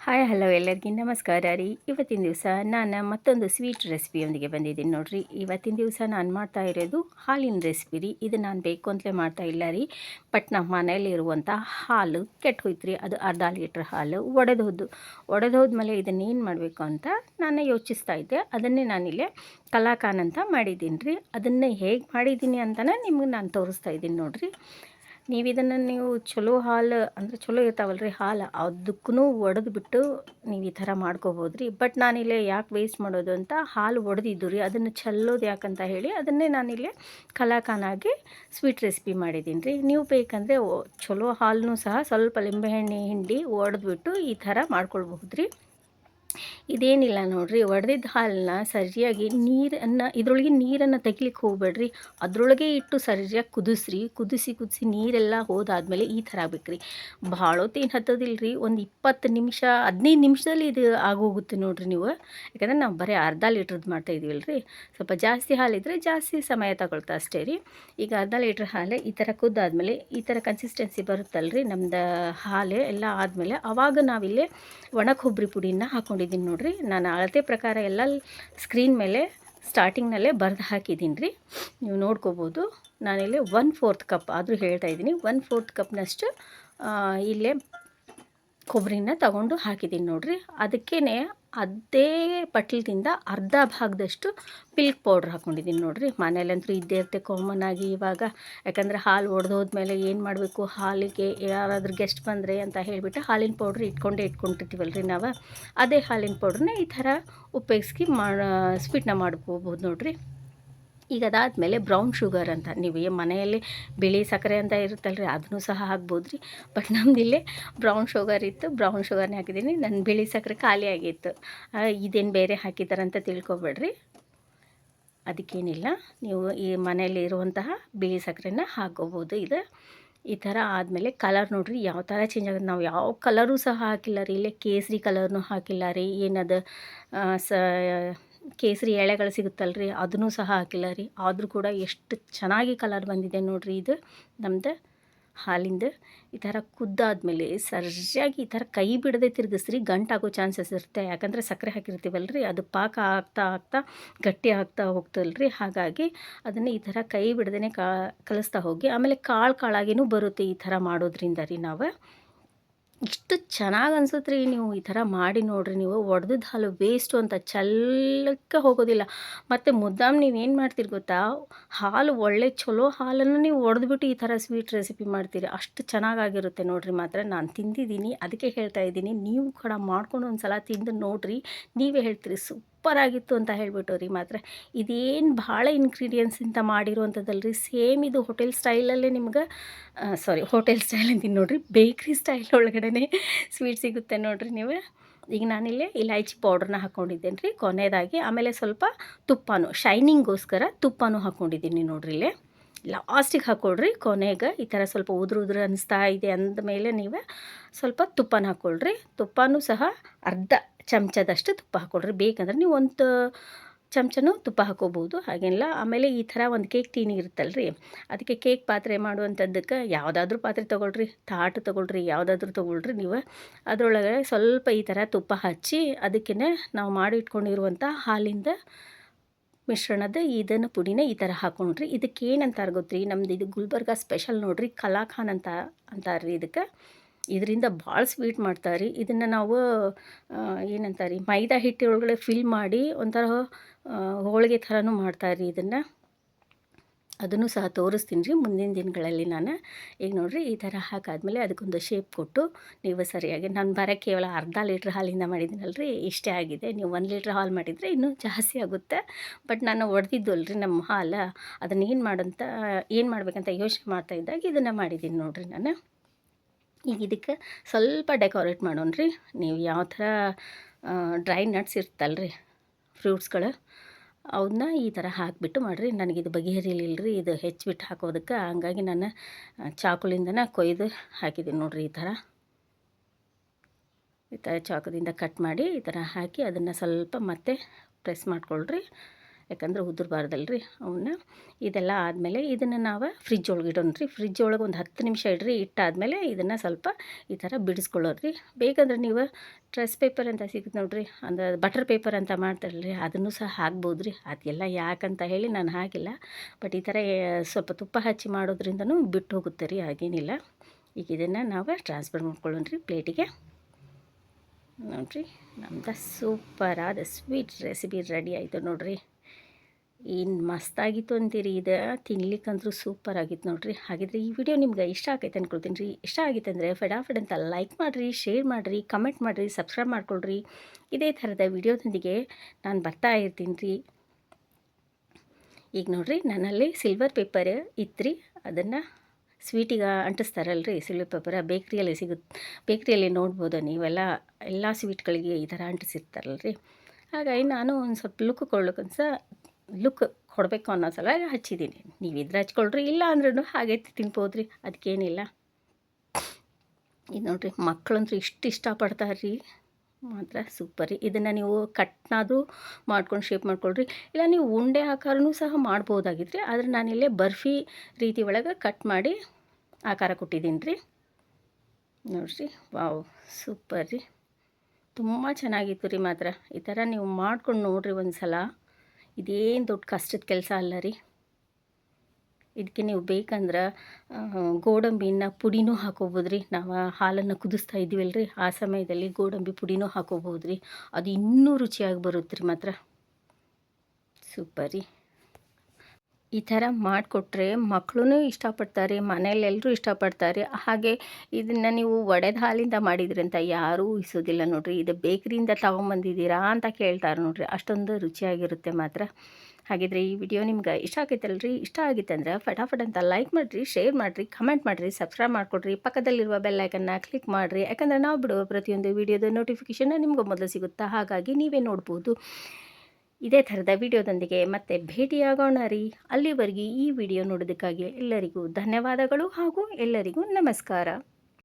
Hi, hello ಎಲ್ಲರಿಗೂ ನಮಸ್ಕಾರ ರೀ. ಇವತ್ತಿನ ದಿವಸ ನಾನು ಮತ್ತೊಂದು ಸ್ವೀಟ್ ರೆಸಿಪಿಯೊಂದಿಗೆ ಬಂದಿದ್ದೀನಿ ನೋಡಿರಿ. ಇವತ್ತಿನ ದಿವಸ ನಾನು ಮಾಡ್ತಾ ಇರೋದು ಹಾಲಿನ ರೆಸಿಪಿ ರೀ. ಇದು ನಾನು ಬೇಕು ಅಂತಲೇ ಮಾಡ್ತಾ ಇಲ್ಲ ರೀ. ಬಟ್ ನಮ್ಮ ಮನೇಲಿರುವಂಥ ಹಾಲು ಕೆಟ್ಟು ಹೋಯ್ತು ರೀ ಅದು ಅರ್ಧ ಲೀಟ್ರ್ ಹಾಲು ಒಡೆದು ಹೋದ್ದು ಒಡೆದು ಹೋದ್ಮೇಲೆ ಇದನ್ನೇನು ಮಾಡಬೇಕು ಅಂತ ನಾನು ಯೋಚಿಸ್ತಾ ಇದ್ದೆ. ಅದನ್ನೇ ನಾನಿಲ್ಲೇ ಕಲಾಕಾನ್ ಅಂತ ಮಾಡಿದ್ದೀನಿ ರೀ. ಅದನ್ನು ಹೇಗೆ ಮಾಡಿದ್ದೀನಿ ಅಂತಲೇ ನಿಮಗೆ ನಾನು ತೋರಿಸ್ತಾ ಇದ್ದೀನಿ ನೋಡಿರಿ. ನೀವು ಇದನ್ನು ನೀವು ಚಲೋ ಹಾಲು ಅಂದ್ರೆ ಚಲೋ ಇರ್ತಾವಲ್ಲ ರೀ ಹಾಲು ಅದಕ್ಕೂ ಒಡೆದು ಬಿಟ್ಟು ನೀವು ಈ ಥರ ಮಾಡ್ಕೋಬೋದು ರೀ ಬಟ್ ನಾನಿಲ್ಲಿ ಯಾಕೆ ವೇಸ್ಟ್ ಮಾಡೋದು ಅಂತ ಹಾಲು ಒಡೆದಿದ್ದು ರೀ, ಅದನ್ನು ಚೆಲ್ಲೋದು ಯಾಕಂತ ಹೇಳಿ ಅದನ್ನೇ ನಾನಿಲ್ಲಿ ಕಲಾಕಾನಾಗಿ ಸ್ವೀಟ್ ರೆಸಿಪಿ ಮಾಡಿದ್ದೀನಿ ರೀ. ನೀವು ಬೇಕಂದರೆ ಚಲೋ ಹಾಲನ್ನು ಸಹ ಸ್ವಲ್ಪ ಲಿಂಬೆಹಣ್ಣೆ ಹಿಂಡಿ ಒಡೆದ್ಬಿಟ್ಟು ಈ ಥರ ಮಾಡ್ಕೊಳ್ಬಹುದು ರೀ ಇದೇನಿಲ್ಲ ನೋಡಿರಿ, ಒಡೆದಿದ್ದ ಹಾಲನ್ನ ಸರಿಯಾಗಿ ನೀರನ್ನು, ಇದರೊಳಗೆ ನೀರನ್ನು ತೆಗಿಲಿಕ್ಕೆ ಹೋಗ್ಬೇಡ್ರಿ. ಅದರೊಳಗೆ ಇಟ್ಟು ಸರಿಯಾಗಿ ಕುದಿಸ್ರಿ. ಕುದಿಸಿ ಕುದಿಸಿ ನೀರೆಲ್ಲ ಹೋದಾದ್ಮೇಲೆ ಈ ಥರ ಆಗ್ಬೇಕು ಭಾಳ ಹೊತ್ತೇನು ಹತ್ತೋದಿಲ್ಲ ರೀ ಒಂದು ಇಪ್ಪತ್ತು ನಿಮಿಷ, ಹದಿನೈದು ನಿಮಿಷದಲ್ಲಿ ಇದು ಆಗೋಗುತ್ತೆ ನೋಡಿರಿ ನೀವು. ಯಾಕಂದರೆ ನಾವು ಬರೀ ಅರ್ಧ ಲೀಟ್ರದ್ದು ಮಾಡ್ತಾ ರೀ ಸ್ವಲ್ಪ ಜಾಸ್ತಿ ಹಾಲಿದ್ರೆ ಜಾಸ್ತಿ ಸಮಯ ತಗೊಳ್ತಾ ಅಷ್ಟೇ ರೀ. ಈಗ ಅರ್ಧ ಲೀಟ್ರ್ ಹಾಲು ಈ ಥರ ಕುದ್ದಾದ್ಮೇಲೆ ಈ ಥರ ಕನ್ಸಿಸ್ಟೆನ್ಸಿ ಬರುತ್ತಲ್ಲ ರೀ ನಮ್ದು ಹಾಲು ಎಲ್ಲ ಆದಮೇಲೆ ಆವಾಗ ನಾವಿಲ್ಲಿ ಒಣ ಕೊಬ್ಬರಿ ಪುಡಿನ ಹಾಕ್ಕೊಂಡಿದ್ದೀನಿ ನೋಡಿರಿ. ನಾನು ಅಳತೆ ಪ್ರಕಾರ ಎಲ್ಲ ಸ್ಕ್ರೀನ್ ಮೇಲೆ, ಸ್ಟಾರ್ಟಿಂಗ್ನಲ್ಲೇ ಬರೆದು ಹಾಕಿದ್ದೀನಿ ರೀ. ನೀವು ನೋಡ್ಕೋಬೋದು. ನಾನಿಲ್ಲಿ ಒನ್ ಫೋರ್ತ್ ಕಪ್ ಆದರೂ ಹೇಳ್ತಾ ಇದ್ದೀನಿ. ಒನ್ ಫೋರ್ತ್ ಕಪ್ನಷ್ಟು ಇಲ್ಲೇ ಕೊಬ್ಬರಿನ ತಗೊಂಡು ಹಾಕಿದ್ದೀನಿ ನೋಡಿರಿ. ಅದಕ್ಕೇ ಅದೇ ಪಟ್ಲದಿಂದ ಅರ್ಧ ಭಾಗದಷ್ಟು ಮಿಲ್ಕ್ ಪೌಡ್ರ್ ಹಾಕ್ಕೊಂಡಿದ್ದೀನಿ ನೋಡಿರಿ. ಮನೇಲಂತೂ ಇದ್ದೇ ಇರುತ್ತೆ ಕಾಮನ್ ಆಗಿ ಇವಾಗ. ಯಾಕಂದರೆ ಹಾಲು ಒಡೆದೋದ್ಮೇಲೆ ಏನು ಮಾಡಬೇಕು? ಹಾಲಿಗೆ ಯಾರಾದರೂ ಗೆಸ್ಟ್ ಬಂದರೆ ಅಂತ ಹೇಳಿಬಿಟ್ಟು ಹಾಲಿನ ಪೌಡ್ರ್ ಇಟ್ಕೊಂಡೇ ಇಟ್ಕೊಂಡಿರ್ತೀವಲ್ಲ ರೀ ನಾವು. ಅದೇ ಹಾಲಿನ ಪೌಡ್ರನ್ನ ಈ ಥರ ಉಪಯೋಗಿಸಿ ಮಾ ಸ್ವೀಟ್ನ ಮಾಡ್ಕೋಬೋದು ನೋಡಿರಿ. ಈಗ ಅದಾದಮೇಲೆ ಬ್ರೌನ್ ಶುಗರ್ ಅಂತ. ನೀವು ಮನೆಯಲ್ಲಿ ಬಿಳಿ ಸಕ್ಕರೆ ಅಂತ ಇರುತ್ತಲ್ಲ ರೀ ಅದನ್ನು ಸಹ ಹಾಕ್ಬೋದು ರೀ ಬಟ್ ನಮ್ಮದಿಲ್ಲೇ ಬ್ರೌನ್ ಶುಗರ್ ಇತ್ತು ಬ್ರೌನ್ ಶುಗರ್ನೇ ಹಾಕಿದ್ದೀನಿ. ನನ್ನ ಬಿಳಿ ಸಕ್ಕರೆ ಖಾಲಿ ಆಗಿತ್ತು. ಇದೇನು ಬೇರೆ ಹಾಕಿದ್ದಾರಂತ ತಿಳ್ಕೊಬೇಡ್ರಿ. ಅದಕ್ಕೇನಿಲ್ಲ, ನೀವು ಈ ಮನೆಯಲ್ಲಿ ಇರುವಂತಹ ಬಿಳಿ ಸಕ್ಕರೆನ ಹಾಕೋಬೋದು ಇದು, ಈ ಥರ ಆದಮೇಲೆ ಕಲರ್ ನೋಡಿರಿ, ಯಾವ ಥರ ಚೇಂಜ್ ಆಗುತ್ತೆ. ನಾವು ಯಾವ ಕಲರೂ ಸಹ ಹಾಕಿಲ್ಲ ರೀ. ಇಲ್ಲೇ ಕೇಸರಿ ಕಲರ್ನು ಹಾಕಿಲ್ಲ ರೀ. ಏನದು ಸ ಕೇಸರಿ ಎಳೆಗಳು ಸಿಗುತ್ತಲ್ಲ ರೀ ಅದನ್ನು ಸಹ ಹಾಕಿಲ್ಲ ರೀ. ಆದರೂ ಕೂಡ ಎಷ್ಟು ಚೆನ್ನಾಗಿ ಕಲರ್ ಬಂದಿದೆ ನೋಡಿರಿ ಇದು. ನಮ್ದು ಹಾಲಿಂದ ಈ ಥರ ಕುದ್ದಾದ್ಮೇಲೆ ಸರಿಯಾಗಿ ಈ ಥರ ಕೈ ಬಿಡದೆ ತಿರುಗಿಸ್ರಿ ಗಂಟಾಗೋ ಚಾನ್ಸಸ್ ಇರುತ್ತೆ. ಯಾಕಂದರೆ ಸಕ್ಕರೆ ಹಾಕಿರ್ತೀವಲ್ಲ ರೀ ಅದು ಪಾಕ ಆಗ್ತಾ ಆಗ್ತಾ ಗಟ್ಟಿ ಆಗ್ತಾ ಹೋಗ್ತಲ್ಲ ರೀ ಹಾಗಾಗಿ ಅದನ್ನು ಈ ಥರ ಕೈ ಬಿಡದೇ ಕಲಿಸ್ತಾ ಹೋಗಿ, ಆಮೇಲೆ ಕಾಳು ಕಾಳಾಗಿನೂ ಬರುತ್ತೆ ಈ ಥರ ಮಾಡೋದ್ರಿಂದ ರೀ ನಾವು. ಇಷ್ಟು ಚೆನ್ನಾಗಿ ಅನ್ಸುತ್ತೆ ರೀ ನೀವು ಈ ಥರ ಮಾಡಿ ನೋಡಿರಿ. ನೀವು ಒಡೆದ ಹಾಲು ವೇಸ್ಟು ಅಂತ ಚಲ್ಲಕ್ಕೆ ಹೋಗೋದಿಲ್ಲ. ಮತ್ತು ಮುದ್ದಾಮ್ ನೀವೇನು ಮಾಡ್ತೀರಿ ಗೊತ್ತಾ? ಹಾಲು ಒಳ್ಳೆ ಚಲೋ ಹಾಲನ್ನು ನೀವು ಒಡೆದ್ಬಿಟ್ಟು ಈ ಥರ ಸ್ವೀಟ್ ರೆಸಿಪಿ ಮಾಡ್ತೀರಿ. ಅಷ್ಟು ಚೆನ್ನಾಗಾಗಿರುತ್ತೆ ನೋಡಿರಿ ಮಾತ್ರ. ನಾನು ತಿಂದಿದ್ದೀನಿ, ಅದಕ್ಕೆ ಹೇಳ್ತಾ ಇದ್ದೀನಿ. ನೀವು ಕೂಡ ಮಾಡ್ಕೊಂಡು ಒಂದು ಸಲ ತಿಂದು ನೋಡಿರಿ. ನೀವೇ ಹೇಳ್ತೀರಿ ಸು ಸೂಪರ್ ಅಂತ ಹೇಳ್ಬಿಟ್ಟು ರೀ ಮಾತ್ರ. ಇದೇನು ಭಾಳ ಇಂಗ್ರೀಡಿಯೆಂಟ್ಸಿಂದ ಮಾಡಿರುವಂಥದ್ದಲ್ಲ ರೀ ಸೇಮ್ ಇದು ಹೋಟೆಲ್ ಸ್ಟೈಲಲ್ಲೇ ನಿಮ್ಗೆ ಸಾರಿ ಹೋಟೆಲ್ ಸ್ಟೈಲ್ ಅಂತೀನಿ ನೋಡಿರಿ. ಬೇಕ್ರಿ ಸ್ಟೈಲ್ ಒಳಗಡೆ ಸ್ವೀಟ್ ಸಿಗುತ್ತೆ ನೋಡಿರಿ ನೀವು. ಈಗ ನಾನಿಲ್ಲಿ ಇಲಾಯ್ಚಿ ಪೌಡ್ರನ್ನ ಹಾಕ್ಕೊಂಡಿದ್ದೇನೆ ರೀ ಕೊನೆಯದಾಗಿ ಆಮೇಲೆ ಸ್ವಲ್ಪ ತುಪ್ಪನೂ ಶೈನಿಂಗೋಸ್ಕರ ತುಪ್ಪನೂ ಹಾಕ್ಕೊಂಡಿದ್ದೀನಿ ನೋಡಿರಿ ಇಲ್ಲೇ. ಲಾಸ್ಟಿಗೆ ಹಾಕ್ಕೊಳ್ರಿ ಕೊನೆಗೆ ಈ ಥರ ಸ್ವಲ್ಪ ಉದುರು ಉದುರು ಅನಿಸ್ತಾ ಇದೆ ಅಂದಮೇಲೆ ನೀವು ಸ್ವಲ್ಪ ತುಪ್ಪನ ಹಾಕ್ಕೊಳ್ರಿ ತುಪ್ಪನೂ ಸಹ ಅರ್ಧ ಚಮಚದಷ್ಟು ತುಪ್ಪ ಹಾಕ್ಕೊಡ್ರಿ ಬೇಕಂದ್ರೆ ನೀವು ಒಂದು ಚಮಚನೂ ತುಪ್ಪ ಹಾಕೋಬೋದು ಹಾಗೆಲ್ಲ ಆಮೇಲೆ ಈ ಥರ ಒಂದು ಕೇಕ್ ಟೀನಿ ಇರುತ್ತಲ್ಲ ರೀ ಅದಕ್ಕೆ ಕೇಕ್ ಪಾತ್ರೆ ಮಾಡುವಂಥದ್ದಕ್ಕೆ ಯಾವುದಾದ್ರೂ ಪಾತ್ರೆ ತೊಗೊಳ್ರಿ, ತಾಟು ತೊಗೊಳ್ರಿ, ಯಾವುದಾದ್ರೂ ತೊಗೊಳ್ರಿ ನೀವು. ಅದರೊಳಗೆ ಸ್ವಲ್ಪ ಈ ಥರ ತುಪ್ಪ ಹಚ್ಚಿ ಅದಕ್ಕೇ ನಾವು ಮಾಡಿ ಇಟ್ಕೊಂಡಿರುವಂಥ ಹಾಲಿಂದ ಮಿಶ್ರಣದ ಇದನ್ನು ಪುಡಿನ ಈ ಥರ ಹಾಕೊಂಡ್ರಿ. ಇದಕ್ಕೆ ಏನಂತಾರೆ ಗೊತ್ತ್ರಿ, ನಮ್ದು ಇದು ಗುಲ್ಬರ್ಗ ಸ್ಪೆಷಲ್ ನೋಡ್ರಿ, ಕಲಾಖಾನ್ ಅಂತ ಅಂತಾರೆ ರೀ ಇದಕ್ಕೆ. ಇದರಿಂದ ಭಾಳ ಸ್ವೀಟ್ ಮಾಡ್ತಾರೆ ರೀ ಇದನ್ನು ನಾವು ಏನಂತಾರೆ ರೀ ಮೈದಾ ಹಿಟ್ಟಿನೊಳಗಡೆ ಫಿಲ್ ಮಾಡಿ ಒಂಥರ ಹೋಳಿಗೆ ಥರನೂ ಮಾಡ್ತಾರೆ ರೀ ಇದನ್ನು. ಅದನ್ನು ಸಹ ತೋರಿಸ್ತೀನಿ ರೀ ಮುಂದಿನ ದಿನಗಳಲ್ಲಿ ನಾನು. ಈಗ ನೋಡಿರಿ ಈ ಥರ ಹಾಕಾದ್ಮೇಲೆ ಅದಕ್ಕೊಂದು ಶೇಪ್ ಕೊಟ್ಟು ನೀವು ಸರಿಯಾಗಿ, ನಾನು ಬರೋ ಕೇವಲ ಅರ್ಧ ಲೀಟ್ರ್ ಹಾಲಿಂದ ಮಾಡಿದ್ದೀನಲ್ಲ ರೀ ಇಷ್ಟೇ ಆಗಿದೆ. ನೀವು ಒಂದು ಲೀಟ್ರ್ ಹಾಲು ಮಾಡಿದರೆ ಇನ್ನೂ ಜಾಸ್ತಿ ಆಗುತ್ತೆ. ಬಟ್ ನಾನು ಒಡೆದಿದ್ದು ಅಲ್ರಿ ನಮ್ಮ ಹಾಲು. ಅದನ್ನು ಏನು ಮಾಡಂತ, ಏನು ಮಾಡಬೇಕಂತ ಯೋಚನೆ ಮಾಡ್ತಾ ಇದ್ದಾಗ ಇದನ್ನು ಮಾಡಿದ್ದೀನಿ ನೋಡಿರಿ ನಾನು. ಈಗ ಇದಕ್ಕೆ ಸ್ವಲ್ಪ ಡೆಕೋರೇಟ್ ಮಾಡೋಣ ರೀ. ನೀವು ಯಾವ ಥರ ಡ್ರೈ ನಟ್ಸ್ ಇರ್ತಲ್ಲ ರೀ ಫ್ರೂಟ್ಸ್ಗಳು, ಅವನ್ನ ಈ ಥರ ಹಾಕಿಬಿಟ್ಟು ಮಾಡಿರಿ. ನನಗಿದು ಬಗೆಹರಿಲಿಲ್ಲ ರೀ ಇದು ಹೆಚ್ಚಿಬಿಟ್ಟು ಹಾಕೋದಕ್ಕೆ. ಹಂಗಾಗಿ ನಾನು ಚಾಕುಲಿಂದನೇ ಕೊಯ್ದು ಹಾಕಿದ್ದೀನಿ ನೋಡಿರಿ ಈ ಥರ. ಈ ಥರ ಚಾಕುದಿಂದ ಕಟ್ ಮಾಡಿ ಈ ಥರ ಹಾಕಿ ಅದನ್ನು ಸ್ವಲ್ಪ ಮತ್ತೆ ಪ್ರೆಸ್ ಮಾಡ್ಕೊಳ್ರಿ. ಯಾಕಂದ್ರೆ ಉದುರಬಾರ್ದಲ್ರಿ ಅವನ್ನ. ಇದೆಲ್ಲ ಆದಮೇಲೆ ಇದನ್ನು ನಾವು ಫ್ರಿಜ್ ಒಳಗೆ ಇಡೋಣ ರೀ. ಫ್ರಿಜ್ ಒಳಗೆ ಒಂದು ಹತ್ತು ನಿಮಿಷ ಇಡ್ರಿ. ಇಟ್ಟಾದಮೇಲೆ ಇದನ್ನು ಸ್ವಲ್ಪ ಈ ಥರ ಬಿಡಿಸ್ಕೊಳ್ಳೋದು ರೀ. ಬೇಕಂದ್ರೆ ನೀವು ಟ್ರೆಸ್ ಪೇಪರ್ ಅಂತ ಸಿಗುತ್ತೆ ನೋಡ್ರಿ. ಅಂದ್ರೆ ಬಟರ್ ಪೇಪರ್ ಅಂತ ಮಾಡ್ತಾರಲ್ರಿ. ಅದನ್ನು ಸಹ ಹಾಕ್ಬೋದು ರೀ. ಅದೆಲ್ಲ ಯಾಕಂತ ಹೇಳಿ ನಾನು ಹಾಕಿಲ್ಲ. ಬಟ್ ಈ ಥರ ಸ್ವಲ್ಪ ತುಪ್ಪ ಹಚ್ಚಿ ಮಾಡೋದ್ರಿಂದನೂ ಬಿಟ್ಟು ಹೋಗುತ್ತೆ ರೀ. ಹಾಗೇನಿಲ್ಲ. ಈಗ ಇದನ್ನು ನಾವು ಟ್ರಾನ್ಸ್ಫರ್ ಮಾಡ್ಕೊಳ್ಳೋಣ ರೀ ಪ್ಲೇಟಿಗೆ ನೋಡಿರಿ. ನಮ್ದು ಸೂಪರಾದ ಸ್ವೀಟ್ ರೆಸಿಪಿ ರೆಡಿ ಆಯಿತು ನೋಡ್ರಿ. ಏನು ಮಸ್ತಾಗಿತ್ತು ಅಂತೀರಿ ಇದು? ತಿನ್ಲಿಕ್ಕಂದ್ರೂ ಸೂಪರ್ ಆಗಿತ್ತು ನೋಡಿರಿ. ಹಾಗಿದ್ರೆ ಈ ವಿಡಿಯೋ ನಿಮ್ಗೆ ಇಷ್ಟ ಆಗೈತೆ ಅಂದ್ಕೊಳ್ತೀನಿ ರೀ. ಇಷ್ಟ ಆಗಿತ್ತು ಅಂದರೆ ಫಟಾಫಟ್ ಅಂತ ಲೈಕ್ ಮಾಡಿರಿ ಶೇರ್ ಮಾಡಿರಿ ಕಮೆಂಟ್ ಮಾಡಿರಿ ಸಬ್ಸ್ಕ್ರೈಬ್ ಮಾಡ್ಕೊಳ್ರಿ. ಇದೇ ಥರದ ವಿಡಿಯೋದೊಂದಿಗೆ ನಾನು ಬರ್ತಾ ಇರ್ತೀನಿ ರೀ. ಈಗ ನೋಡಿರಿ, ನನ್ನಲ್ಲಿ ಸಿಲ್ವರ್ ಪೇಪರ್ ಇತ್ತು ಅದನ್ನು ಸ್ವೀಟಿಗೆ ಅಂಟಿಸ್ತಾರಲ್ರಿ. ಸಿಲ್ವರ್ ಪೇಪರ್ ಬೇಕ್ರಿಯಲ್ಲಿ ಸಿಗುತ್ತೆ ಬೇಕ್ರಿಯಲ್ಲಿ ನೋಡ್ಬೋದು ನೀವೆಲ್ಲ. ಎಲ್ಲ ಸ್ವೀಟ್ಗಳಿಗೆ ಈ ಥರ ಅಂಟಿಸಿರ್ತಾರಲ್ರಿ. ಹಾಗಾಗಿ ನಾನು ಒಂದು ಸ್ವಲ್ಪ ಲುಕ್ ಕೊಡ್ಲಿಕ್ಕನ್ಸ ಲುಕ್ ಕೊಡಬೇಕು ಅನ್ನೋ ಸಲ ಹಚ್ಚಿದ್ದೀನಿ. ನೀವು ಇದ್ರೆ ಹಚ್ಕೊಳ್ರಿ, ಇಲ್ಲ ಅಂದ್ರೂ ಹಾಗೆ ತಿನ್ಬೋದ್ರಿ ಅದಕ್ಕೇನಿಲ್ಲ ಇದು ನೋಡಿರಿ ಮಕ್ಕಳಂತೂ ಇಷ್ಟು ಇಷ್ಟಪಡ್ತಾರೆ ರೀ ಮಾತ್ರ ಸೂಪರ್ ರೀ ಇದನ್ನು ನೀವು ಕಟ್ನಾದರೂ ಮಾಡ್ಕೊಂಡು ಶೇಪ್ ಮಾಡ್ಕೊಳ್ರಿ. ಇಲ್ಲ ನೀವು ಉಂಡೆ ಆಕಾರನೂ ಸಹ ಮಾಡ್ಬೋದಾಗಿತ್ತು ಆದರೆ ನಾನಿಲ್ಲೇ ಬರ್ಫಿ ರೀತಿ ಒಳಗೆ ಕಟ್ ಮಾಡಿ ಆಕಾರ ಕೊಟ್ಟಿದ್ದೀನಿ ರೀ ನೋಡಿರಿ, ವಾವ್ ಸೂಪರ್ ರೀ ತುಂಬ ಚೆನ್ನಾಗಿತ್ತು ರೀ ಮಾತ್ರ. ಈ ಥರ ನೀವು ಮಾಡ್ಕೊಂಡು ನೋಡಿರಿ ಒಂದು ಸಲ ಇದೇನು ದೊಡ್ಡ ಕಷ್ಟದ ಕೆಲಸ ಅಲ್ಲ ರೀ. ಇದಕ್ಕೆ ನೀವು ಬೇಕಂದ್ರೆ ಗೋಡಂಬಿನ ಪುಡಿನೂ ಹಾಕೋಬೋದು ರೀ ನಾವು ಹಾಲನ್ನು ಕುದಿಸ್ತಾ ಇದ್ದೀವಲ್ಲ ರೀ ಆ ಸಮಯದಲ್ಲಿ ಗೋಡಂಬಿ ಪುಡಿನೂ ಹಾಕೋಬೋದು ರೀ ಅದು ಇನ್ನೂ ರುಚಿಯಾಗಿ ಬರುತ್ತೆ ರೀ ಮಾತ್ರ. ಸೂಪರ್ ರೀ. ಈ ಥರ ಮಾಡಿಕೊಟ್ರೆ ಮಕ್ಕಳು ಇಷ್ಟಪಡ್ತಾರೆ ಮನೇಲಿ ಎಲ್ಲರೂ ಇಷ್ಟಪಡ್ತಾರೆ. ಹಾಗೆ ಇದನ್ನು ನೀವು ಒಡೆದ ಹಾಲಿಂದ ಮಾಡಿದ್ರಿ ಅಂತ ಯಾರೂ ಇಸೋದಿಲ್ಲ ನೋಡ್ರಿ. ಇದು ಬೇಕ್ರಿಯಿಂದ ತೊಗೊಂಬಂದಿದ್ದೀರಾ ಅಂತ ಕೇಳ್ತಾರೆ ನೋಡ್ರಿ. ಅಷ್ಟೊಂದು ರುಚಿಯಾಗಿರುತ್ತೆ ಮಾತ್ರ. ಹಾಗಿದ್ರೆ ಈ ವಿಡಿಯೋ ನಿಮ್ಗೆ ಇಷ್ಟ ಆಗೈತಲ್ರಿ? ಇಷ್ಟ ಆಗಿತ್ತಂದ್ರೆ ಫಟಾಫಟ್ ಅಂತ ಲೈಕ್ ಮಾಡಿರಿ, ಶೇರ್ ಮಾಡಿರಿ, ಕಮೆಂಟ್ ಮಾಡಿರಿ, ಸಬ್ಸ್ಕ್ರೈಬ್ ಮಾಡಿಕೊಡ್ರಿ. ಪಕ್ಕದಲ್ಲಿರುವ ಬೆಲ್ಲೈಕನ್ನ ಕ್ಲಿಕ್ ಮಾಡಿರಿ. ಯಾಕಂದರೆ ನಾವು ಬಿಡುವ ಪ್ರತಿಯೊಂದು ವಿಡಿಯೋದ ನೋಟಿಫಿಕೇಷನ್ನ ನಿಮ್ಗೆ ಮೊದಲು ಸಿಗುತ್ತಾ? ಹಾಗಾಗಿ ನೀವೇ ನೋಡ್ಬೋದು. ಇದೇ ಥರದ ವಿಡಿಯೋದೊಂದಿಗೆ ಮತ್ತೆ ಭೇಟಿಯಾಗೋಣ ರೀ. ಅಲ್ಲಿವರೆಗೆ ಈ ವಿಡಿಯೋ ನೋಡೋದಕ್ಕಾಗಿ ಎಲ್ಲರಿಗೂ ಧನ್ಯವಾದಗಳು ಹಾಗೂ ಎಲ್ಲರಿಗೂ ನಮಸ್ಕಾರ.